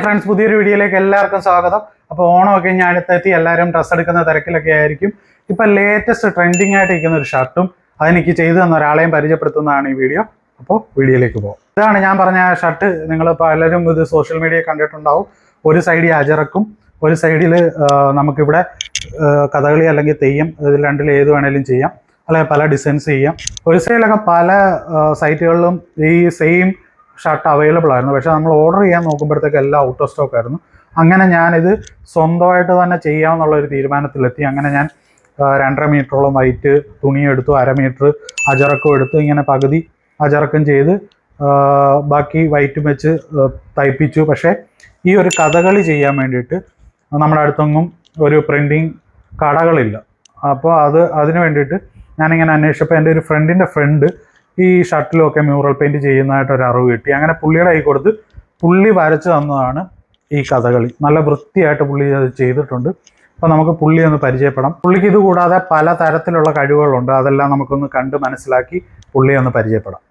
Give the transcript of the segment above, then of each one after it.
Friends പുതിയൊരു വീഡിയോയിലേക്ക് എല്ലാവർക്കും സ്വാഗതം. അപ്പോൾ ഓണമൊക്കെ ഞാൻ അടുത്തെത്തി എല്ലാവരും ഡ്രസ്സ് എടുക്കുന്ന തിരക്കിലൊക്കെ ആയിരിക്കും. ഇപ്പം ലേറ്റസ്റ്റ് ട്രെൻഡിങ് ആയിട്ട് ഇരിക്കുന്ന ഒരു ഷർട്ടും അതെനിക്ക് ചെയ്തു തന്ന ഒരാളെയും പരിചയപ്പെടുത്തുന്നതാണ് ഈ വീഡിയോ. അപ്പോൾ വീഡിയോയിലേക്ക് പോകും. ഇതാണ് ഞാൻ പറഞ്ഞ ഷർട്ട് നിങ്ങൾ പലരും ഇത് സോഷ്യൽ മീഡിയ കണ്ടിട്ടുണ്ടാവും. ഒരു സൈഡിൽ അജറക്കും ഒരു സൈഡിൽ നമുക്കിവിടെ കഥകളി അല്ലെങ്കിൽ തെയ്യം ഇതിൽ രണ്ടിൽ ഏത് വേണേലും ചെയ്യാം. അല്ലെങ്കിൽ പല ഡിസൈൻസ് ചെയ്യാം. ഒരു സൈഡിലൊക്കെ പല സൈറ്റുകളിലും ഈ സെയിം ഷർട്ട് അവൈലബിൾ ആയിരുന്നു. പക്ഷെ നമ്മൾ ഓർഡർ ചെയ്യാൻ നോക്കുമ്പോഴത്തേക്ക് എല്ലാം ഔട്ട് ഓഫ് സ്റ്റോക്ക് ആയിരുന്നു. അങ്ങനെ ഞാനിത് സ്വന്തമായിട്ട് തന്നെ ചെയ്യാമെന്നുള്ള ഒരു തീരുമാനത്തിലെത്തി. അങ്ങനെ ഞാൻ രണ്ടര മീറ്ററോളം വൈറ്റ് തുണി എടുത്തു അര മീറ്റർ അജറക്കും എടുത്തു ഇങ്ങനെ പകുതി അജറക്കും ചെയ്ത് ബാക്കി വൈറ്റും വെച്ച് തയ്പ്പിച്ചു. പക്ഷേ ഈ ഒരു കഥകളി ചെയ്യാൻ വേണ്ടിയിട്ട് നമ്മുടെ അടുത്തൊന്നും ഒരു പ്രിന്റിങ് കടകളില്ല. അപ്പോൾ അത് അതിന് വേണ്ടിയിട്ട് ഞാനിങ്ങനെ അന്വേഷിച്ചപ്പോൾ എന്റെ ഒരു ഫ്രണ്ടിന്റെ ഫ്രണ്ട് ഈ ഷർട്ടിലൊക്കെ മ്യൂറൽ പെയിന്റ് ചെയ്യുന്നതായിട്ട് ഒരു അറിവ് കിട്ടി. അങ്ങനെ പുള്ളിയുടെ കൈ കൊടുത്ത് പുള്ളി വരച്ചു തന്നതാണ് ഈ കഥകളി. നല്ല വൃത്തിയായിട്ട് പുള്ളി അത് ചെയ്തിട്ടുണ്ട്. അപ്പോൾ നമുക്ക് പുള്ളി ഒന്ന് പരിചയപ്പെടാം. പുള്ളിക്ക് ഇത് കൂടാതെ പല തരത്തിലുള്ള കഴിവുകളുണ്ട്. അതെല്ലാം നമുക്കൊന്ന് കണ്ട് മനസ്സിലാക്കി പുള്ളിയെ ഒന്ന് പരിചയപ്പെടാം.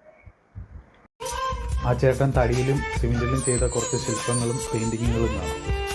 ആ ചേട്ടൻ തടിയിലും സിമെന്റിലും ചെയ്ത കുറച്ച് ശില്പങ്ങളും പെയിന്റിങ്ങുകളും കാണാം.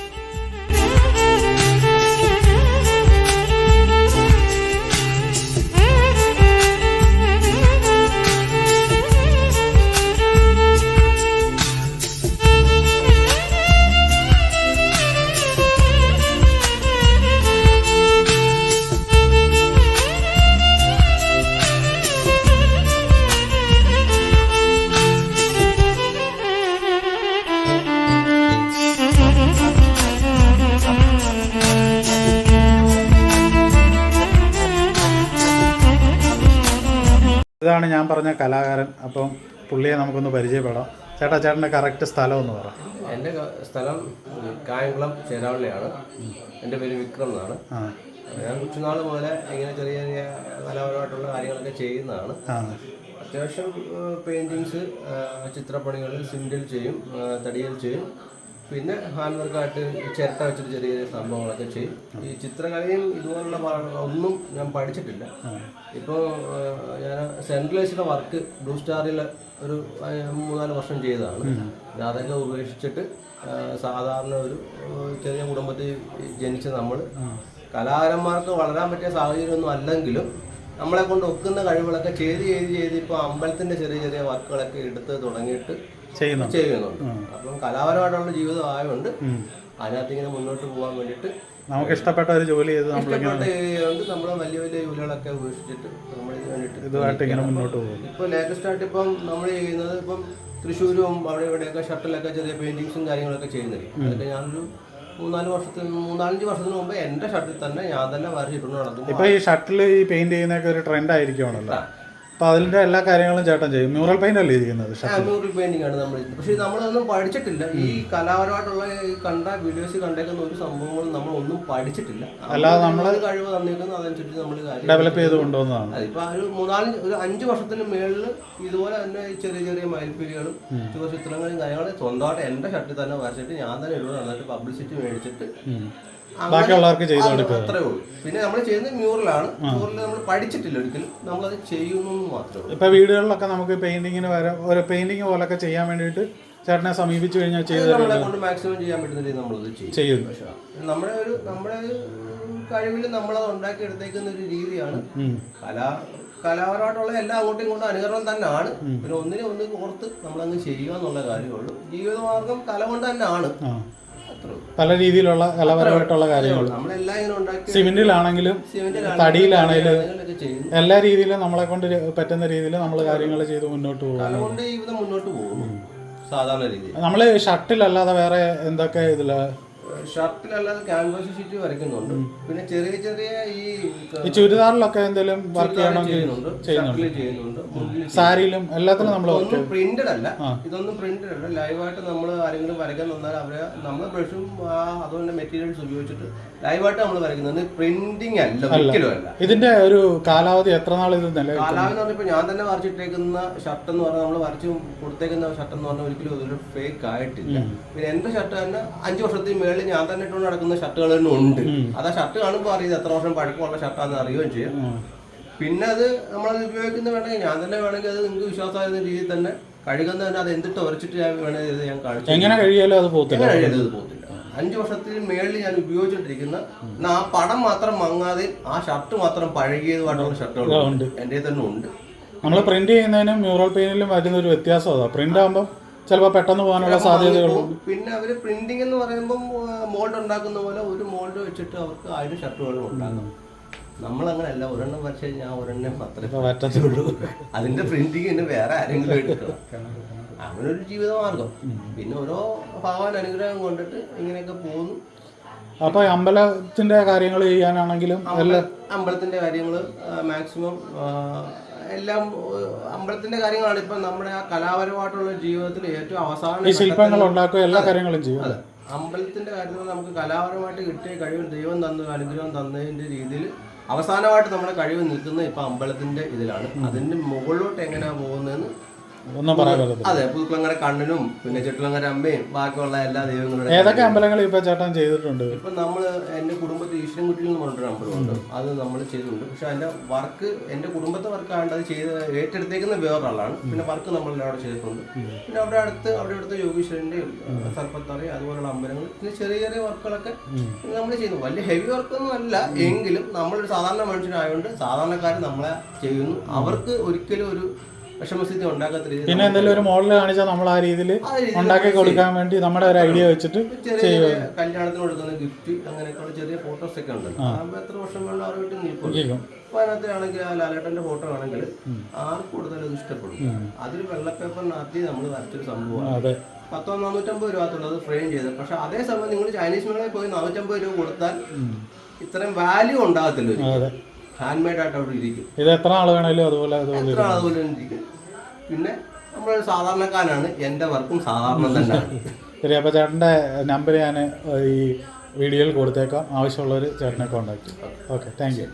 ഇതാണ് ഞാൻ പറഞ്ഞ കലാകാരൻ. അപ്പം പുള്ളിയെ നമുക്കൊന്ന് പരിചയപ്പെടാം. ചേട്ടാ ചേട്ടന്റെ കറക്റ്റ് സ്ഥലം ഒന്ന് പറ. എന്റെ സ്ഥലം കായംകുളം ചേരാവള്ളിയാണ്. എന്റെ പേര് വിക്രം എന്നാണ്. ഞാൻ കൊച്ചുനാൾ മുതലേ ഇങ്ങനെ ചെറിയ ചെറിയ കലാപരമായിട്ടുള്ള കാര്യങ്ങളൊക്കെ ചെയ്യുന്നതാണ്. അത്യാവശ്യം പെയിന്റിങ്സ് ചിത്രപ്പണികൾ സിമ്പിൾ ചെയ്യും തടിയിൽ ചെയ്യും. പിന്നെ ഹാൻഡ് വർക്കായിട്ട് ചിരട്ട വെച്ചിട്ട് ചെറിയ ചെറിയ സംഭവങ്ങളൊക്കെ ചെയ്യും. ഈ ചിത്രകലയും ഇതുപോലുള്ള ഒന്നും ഞാൻ പഠിച്ചിട്ടില്ല. ഇപ്പോൾ ഞാൻ സെൻട്രലൈസ്ഡ് വർക്ക് ബ്ലൂ സ്റ്റാറിൽ ഒരു മൂന്നാൽ വർഷം ചെയ്തതാണ്. അതൊക്കെ ഉപേക്ഷിച്ചിട്ട് സാധാരണ ഒരു ചെറിയ കുടുംബത്തിൽ ജനിച്ച നമ്മൾ കലാകാരന്മാർക്ക് വളരാൻ പറ്റിയ സാഹചര്യമൊന്നും അല്ലെങ്കിലും നമ്മളെ കൊണ്ട് ഒക്കുന്ന കഴിവുകളൊക്കെ ചെയ്ത് ചെയ്ത് ചെയ്ത് ഇപ്പോൾ അമ്പലത്തിന്റെ ചെറിയ ചെറിയ വർക്കുകളൊക്കെ എടുത്ത് തുടങ്ങിയിട്ട് ചെയ്യുന്നുണ്ട്. ചെയ്യുന്നുണ്ട്. അപ്പം കലാപരമായിട്ടുള്ള ജീവിതം ആയതുകൊണ്ട് അതിനകത്ത് ഇങ്ങനെ മുന്നോട്ട് പോകാൻ വേണ്ടിയിട്ട് നമുക്ക് ഇഷ്ടപ്പെട്ട ഒരു ജോലി ചെയ്ത് നമ്മൾ നമ്മൾ വലിയ വലിയ ജോലികളൊക്കെ ഉപേക്ഷിച്ചിട്ട് നമ്മൾ ഇതിന് വേണ്ടിയിട്ട് ഇതുമായിട്ട് ഇങ്ങനെ മുന്നോട്ട് പോകും ഇപ്പോൾ ലേറ്റസ്റ്റ് ആയിട്ട് ഇപ്പം നമ്മൾ ചെയ്യുന്നത് ഇപ്പം തൃശ്ശൂരും അവിടെ ഇവിടെയൊക്കെ ഷട്ടിലൊക്കെ ചെറിയ പെയിന്റിങ്സും കാര്യങ്ങളൊക്കെ ചെയ്യുന്നുണ്ട് അതൊക്കെ ഞാനൊരു മൂന്നാൽ വർഷത്തിന് മൂന്നാലഞ്ച് വർഷത്തിന് മുമ്പ് എന്റെ ഷട്ടിൽ തന്നെ ഞാൻ തന്നെ വരച്ചിട്ടുണ്ട് ഇപ്പൊ ഈ ഷട്ടിൽ ഈ പെയിന്റ് ചെയ്യുന്നൊക്കെ ഒരു ട്രെൻഡ് ആയിരിക്കുവാണല്ലോ. അപ്പൊ അതിന്റെ എല്ലാ കാര്യങ്ങളും ചേട്ടൻ ചെയ്യും. മ്യൂറൽ പെയിന്റ് അല്ലേ ചെയ്യുന്നത് മ്യൂറൽ പെയിന്റിംഗ് ആണ് നമ്മൾ പക്ഷേ നമ്മളതൊന്നും പഠിച്ചിട്ടില്ല. ഈ കലാപരമായിട്ടുള്ള കണ്ട വീഡിയോസ് കണ്ടേക്കുന്ന ഒരു സംഭവങ്ങളും നമ്മൾ ഒന്നും പഠിച്ചിട്ടില്ല. അല്ലാതെ നമ്മൾ കഴിവ് തന്നേക്കുന്നത് അതനുസരിച്ച് നമ്മൾ ഡെവലപ്പ് ചെയ്ത്. കൊണ്ടുവന്നതാണ്. അതിപ്പോ ഒരു മൂന്നാൽ ഒരു അഞ്ച് വർഷത്തിന് മേളിൽ ഇതുപോലെ തന്നെ ചെറിയ ചെറിയ മയിൽപ്പീലികളും ചെറിയ ചിത്രങ്ങളും കാര്യങ്ങളും സ്വന്തമായിട്ട് എന്റെ ഷർട്ടിൽ തന്നെ വരച്ചിട്ട് ഞാൻ തന്നെ ഇവിടെ നന്നായിട്ട് പബ്ലിസിറ്റി മേടിച്ചിട്ട് ബാക്കിയുള്ളവർക്ക് ചെയ്തു കൊടുക്കുക. അത്രേ ഉള്ളൂ. പിന്നെ നമ്മൾ ചെയ്യുന്നത് മ്യൂറലാണ്. മ്യൂറൽ നമ്മൾ പഠിച്ചിട്ടില്ല ഒരിക്കലും. നമ്മളത് ചെയ്യുന്നു മാത്രമേ ഇപ്പൊ വീടുകളിലൊക്കെ നമുക്ക് പെയിന്റിങ്ങിന് വരെ ഒരു പെയിന്റിങ് പോലൊക്കെ ചെയ്യാൻ വേണ്ടിയിട്ട് ചേട്ടനെ സമീപിച്ചു കഴിഞ്ഞാൽ ചെയ്തു നമ്മളെ കൊണ്ട് മാക്സിമം ചെയ്യാൻ പറ്റുന്ന നമ്മളത് ചെയ്യും. പക്ഷേ നമ്മുടെ ഒരു നമ്മുടെ ഒരു കഴിവിൽ നമ്മളത് ഉണ്ടാക്കി എടുത്തേക്കുന്ന ഒരു രീതിയാണ്. കലാ കലാപരമായിട്ടുള്ള എല്ലാ അങ്ങോട്ടും ഇങ്ങോട്ടും അനുകരണം തന്നെയാണ്. പിന്നെ ഒന്നിനെ ഒന്ന് ഓർത്ത് നമ്മളങ്ങ് ചെയ്യുക എന്നുള്ള കാര്യമുള്ളൂ ജീവിതമാർഗം കല കൊണ്ട് തന്നെയാണ്. പല രീതിയിലുള്ള കലാപരമായിട്ടുള്ള കാര്യങ്ങൾ. സിമെന്റിലാണെങ്കിലും തടിയിലാണെങ്കിലും എല്ലാ രീതിയിലും നമ്മളെ കൊണ്ട് പറ്റുന്ന രീതിയിൽ നമ്മൾ കാര്യങ്ങൾ ചെയ്ത് മുന്നോട്ട് പോകും മുന്നോട്ട് പോകുന്നു. സാധാരണ രീതിയിൽ. നമ്മൾ ഷട്ടിലല്ലാതെ വേറെ എന്തൊക്കെ ഇതിൽ ഷർട്ടിലല്ലാതെ ക്യാൻവാസ് ഷീറ്റ് വരയ്ക്കുന്നുണ്ട്. പിന്നെ ചെറിയ ചെറിയ ഈ ഈ ചുരിദാറിലൊക്കെ എന്തെങ്കിലും വർക്ക് ചെയ്യണമെങ്കിൽ ചെയ്യുന്നുണ്ട് സാരിയിലും എല്ലാത്തിലും നമ്മൾ പ്രിന്റഡ് അല്ല. ഇതൊന്നും പ്രിന്റഡ് അല്ല. ലൈവായിട്ട് നമ്മൾ ആരെങ്കിലും വരയ്ക്കാൻ തന്നാൽ അവരെ നമ്മൾ ബ്രഷും അതുപോലെ മെറ്റീരിയൽസ് ഉപയോഗിച്ചിട്ട് ലൈവായിട്ട് നമ്മൾ വരയ്ക്കുന്നത്. പ്രിന്റിംഗ് അല്ല ഒരിക്കലും അല്ല. ഇതിന്റെ ഒരു കാലാവധി എത്ര നാൾ ഇത് കാലാവധി എന്ന് പറഞ്ഞപ്പോൾ ഞാൻ തന്നെ വരച്ചിട്ടേക്കുന്ന ഷർട്ട് എന്ന് പറഞ്ഞാൽ നമ്മൾ വരച്ച് കൊടുത്തേക്കുന്ന ഷർട്ട് എന്ന് പറഞ്ഞാൽ ഒരിക്കലും അതൊരു ഫേക്ക് ആയിട്ടില്ല. പിന്നെ എന്റെ ഷർട്ട് തന്നെ അഞ്ച് വർഷത്തിന് മേളിൽ ഞാൻ തന്നെ ഇട്ടുകൊണ്ട് നടക്കുന്ന ഷർട്ടുകൾ തന്നെ ഉണ്ട്. അത് ആ ഷർട്ട് കാണുമ്പോൾ അറിയുന്നത് എത്ര വർഷം പഴക്കമുള്ള ഷർട്ടാണെന്ന് അറിയുകയും ചെയ്യും. പിന്നെ അത് നമ്മളത് ഉപയോഗിക്കുന്ന വേണമെങ്കിൽ ഞാൻ തന്നെ വേണമെങ്കിൽ അത് നിങ്ങൾക്ക് വിശ്വാസമായിരുന്ന രീതിയിൽ തന്നെ കഴുകുന്ന തന്നെ അത് എന്തിട്ട് ഉരച്ചിട്ട് ഞാൻ വേണമെങ്കിൽ ഇത് ഞാൻ കാണിച്ചു എങ്ങനെ കഴിയാലും അത് പോകത്തില്ല. പോകത്തില്ല. അഞ്ച് വർഷത്തിന് മേളിൽ ഞാൻ ഉപയോഗിച്ചിട്ടിരിക്കുന്ന എന്നാൽ ആ പടം മാത്രം മങ്ങാതെ ആ ഷർട്ട് മാത്രം പഴകിയതുമായിട്ടുള്ള ഷർട്ടുകളുണ്ട് എന്റെ തന്നെ ഉണ്ട്. നമ്മൾ പ്രിന്റ് ചെയ്യുന്നതിനും മ്യൂറൽ പെയിന്റിലും വരുന്ന ഒരു വ്യത്യാസം അതാ. പ്രിന്റ് ആകുമ്പോൾ ചിലപ്പോൾ പെട്ടെന്ന് പോകാനുള്ള സാധ്യതകളുണ്ട്. പിന്നെ അവർ പ്രിന്റിംഗ് എന്ന് പറയുമ്പോൾ മോൾഡ് ഉണ്ടാക്കുന്ന പോലെ ഒരു മോൾഡ് വെച്ചിട്ട് അവർക്ക് ആയിരം ഷർട്ടുകളും ഉണ്ടാകും നമ്മളങ്ങനല്ല ഒരെണ്ണം വരച്ച് കഴിഞ്ഞാൽ ഒരെണ്ണം മാത്രമേ പറ്റത്തുള്ളൂ. അതിന്റെ പ്രിന്റിങ്ങിന് വേറെ ആരെങ്കിലും എടുക്കണം. അവനൊരു ജീവിതമാർഗം. പിന്നെ ഓരോ ഭഗവാൻ അനുഗ്രഹം കൊണ്ടിട്ട് ഇങ്ങനെയൊക്കെ പോകുന്നു. അപ്പൊ അമ്പലത്തിന്റെ കാര്യങ്ങൾ ചെയ്യാനാണെങ്കിലും അമ്പലത്തിന്റെ കാര്യങ്ങൾ മാക്സിമം എല്ലാം അമ്പലത്തിന്റെ കാര്യങ്ങളാണ് ഇപ്പൊ നമ്മുടെ ആ കലാപരമായിട്ടുള്ള ജീവിതത്തിൽ ഏറ്റവും അവസാനം ഈ ശില്പങ്ങൾ ഉണ്ടാക്കുക എല്ലാ കാര്യങ്ങളും ചെയ്യും അതെ. അമ്പലത്തിന്റെ കാര്യത്തിൽ നമുക്ക് കലാപരമായിട്ട് കിട്ടിയ കഴിവ് ദൈവം തന്നു അനുഗ്രഹം തന്നതിന്റെ രീതിയിൽ അവസാനമായിട്ട് നമ്മുടെ കഴിവ് നിൽക്കുന്നത് ഇപ്പൊ അമ്പലത്തിന്റെ ഇതിലാണ്. അതിന്റെ മുകളിലോട്ട് എങ്ങനെയാ പോകുന്നതെന്ന് ഒന്നും പറയാൻ പറ്റത്തില്ല അതെ പുതുക്കുളങ്ങര കണ്ണനും പിന്നെ ചുറ്റുളങ്ങര അമ്മയും ബാക്കിയുള്ള എല്ലാ ദൈവങ്ങളും ഏതൊക്കെ അമ്പലങ്ങൾ ഇപ്പൊ ചേട്ടൻ ചെയ്തിട്ടുണ്ട്? ഇപ്പൊ നമ്മൾ എന്റെ കുടുംബത്തിൽ ഈശ്വരൻകുട്ടിയിൽ എന്ന് പറഞ്ഞൊരു അമ്പലമുണ്ട് അത് നമ്മൾ ചെയ്തിട്ടുണ്ട്. പക്ഷെ അതിന്റെ വർക്ക് എന്റെ കുടുംബത്തെ വർക്ക് ആണ്ട് അത് ചെയ്ത് ഏറ്റെടുത്തേക്കുന്ന വേറൊരാളാണ്. പിന്നെ വർക്ക് നമ്മൾ അവിടെ ചെയ്തിട്ടുണ്ട്. പിന്നെ അവിടെ അടുത്ത് അവിടെ അടുത്ത് യോഗീശ്വരന്റെ സർപ്പത്തറി അതുപോലുള്ള അമ്പലങ്ങൾ പിന്നെ ചെറിയ ചെറിയ വർക്കുകളൊക്കെ നമ്മൾ ചെയ്യുന്നു. വലിയ ഹെവി വർക്കൊന്നും അല്ല. എങ്കിലും നമ്മളൊരു സാധാരണ മനുഷ്യനായതുകൊണ്ട് സാധാരണക്കാർ നമ്മളെ ചെയ്യുന്നു. അവർക്ക് ഒരിക്കലും ഒരു വിഷമസ്ഥിതി ഉണ്ടാക്കാത്ത രീതിയിൽ പിന്നെ എന്തെങ്കിലും ഒരു മോഡൽ കാണിച്ചാൽ നമ്മൾ ആ രീതിയിൽ ഉണ്ടാക്കി കൊടുക്കാൻ വേണ്ടി നമ്മുടെ ഒരു ഐഡിയ വെച്ചിട്ട് ചെറിയ കല്യാണത്തിന് കൊടുക്കുന്ന ഗിഫ്റ്റ് അങ്ങനെയൊക്കെയുള്ള ചെറിയ ഫോട്ടോസ് ഒക്കെ ഉണ്ട് എത്ര വർഷം വേണ്ട അവർ വീട്ടിൽ നിൽക്കും. അപ്പൊ അതിനകത്താണെങ്കിൽ ആ ലാലേട്ടന്റെ ഫോട്ടോ ആണെങ്കിൽ ആർക്ക് കൂടുതൽ അത് ഇഷ്ടപ്പെടും. അതിൽ വെള്ള പേപ്പറിനകത്ത് നമ്മൾ വരച്ചൊരു സംഭവമാണ്. അതെ. പത്തോ നാനൂറ്റമ്പത് രൂപത്തുള്ളത് ഫ്രെയിം ചെയ്ത് പക്ഷെ അതേസമയം നിങ്ങൾ ചൈനീസ് മേളയിൽ പോയി നാനൂറ്റമ്പത് രൂപ കൊടുത്താൽ ഇത്രയും വാല്യൂ ഉണ്ടാകത്തില്ല അതെ. ഹാൻഡ് മെയ്ഡ് ആയിട്ട് അവിടെ ഇരിക്കും. ഇത് എത്ര ആൾ വേണേലും അതുപോലെ എത്ര അതുപോലെ തന്നെ ഇരിക്കും. പിന്നെ നമ്മളൊരു സാധാരണക്കാരനാണ്. എന്റെ വർക്കും സാധാരണ തന്നെയാണ്. ശരി അപ്പോൾ ചേട്ടന്റെ നമ്പർ ഞാൻ ഈ വീഡിയോയിൽ കൊടുത്തേക്കാം. ആവശ്യമുള്ളവർ ചേട്ടനെ കോൺടാക്ട് ചെയ്യും. ഓക്കെ. Thank you